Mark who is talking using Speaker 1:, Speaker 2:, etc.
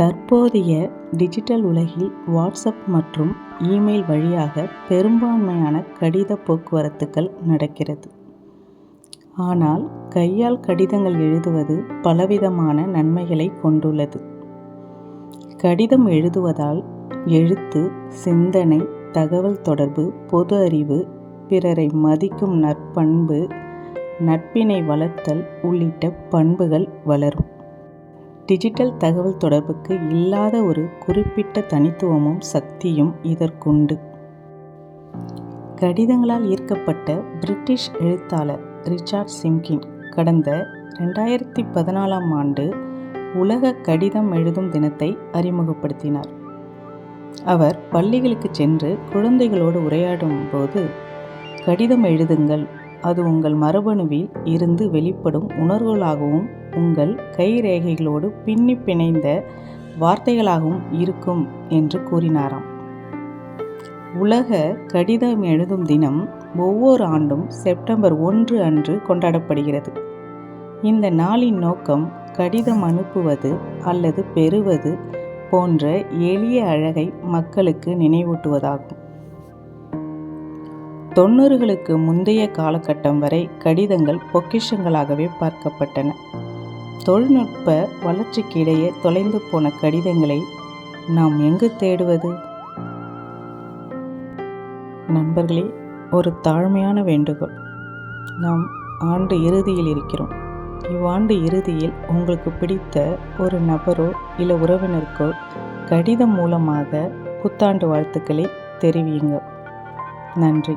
Speaker 1: தற்போதைய டிஜிட்டல் உலகில் வாட்ஸ்அப் மற்றும் இமெயில் வழியாக பெரும்பான்மையான கடித போக்குவரத்துகள் நடக்கிறது. ஆனால் கையால் கடிதங்கள் எழுதுவது பலவிதமான நன்மைகளை கொண்டுள்ளது. கடிதம் எழுதுவதால் எழுத்து சிந்தனை தகவல் தொடர்பு பொது அறிவு பிறரை மதிக்கும் நற்பண்பு நட்பினை வளர்த்தல் உள்ளிட்ட பண்புகள் வளரும். டிஜிட்டல் தகவல் தொடர்புக்கு இல்லாத ஒரு குறிப்பிட்ட தனித்துவமும் சக்தியும் இதற்குண்டு. கடிதங்களால் ஈர்க்கப்பட்ட பிரிட்டிஷ் எழுத்தாளர் ரிச்சார்ட் சிம்கின் கடந்த ரெண்டாயிரத்தி பதினாலாம் ஆண்டு உலக கடிதம் எழுதும் தினத்தை அறிமுகப்படுத்தினார். அவர் பள்ளிகளுக்கு சென்று குழந்தைகளோடு உரையாடும் போது கடிதம் எழுதுங்கள் அது உங்கள் மரபணுவில் இருந்து வெளிப்படும் உணர்வுகளாகவும் உங்கள் கைரேகைகளோடு பின்னி பிணைந்த வார்த்தைகளாகவும் இருக்கும் என்று கூறினாராம். உலக கடிதம் எழுதும் தினம் ஒவ்வொரு ஆண்டும் செப்டம்பர் ஒன்று அன்று கொண்டாடப்படுகிறது. இந்த நாளின் நோக்கம் கடிதம் அனுப்புவது அல்லது பெறுவது போன்ற எளிய அழகை மக்களுக்கு நினைவூட்டுவதாகும். தொண்ணூறுகளுக்கு முந்தைய காலகட்டம் வரை கடிதங்கள் பொக்கிஷங்களாகவே பார்க்கப்பட்டன. தொழில்நுட்ப வளர்ச்சிக்கு இடையே தொலைந்து போன கடிதங்களை நாம் எங்கு தேடுவது? நண்பர்களே ஒரு தாழ்மையான வேண்டுகோள். நாம் ஆண்டு இறுதியில் இருக்கிறோம். இவ்வாண்டு இறுதியில் உங்களுக்கு பிடித்த ஒரு நபரோ இல்லை உறவினருக்கோ கடிதம் மூலமாக புத்தாண்டு வாழ்த்துக்களை தெரிவியுங்கள். நன்றி.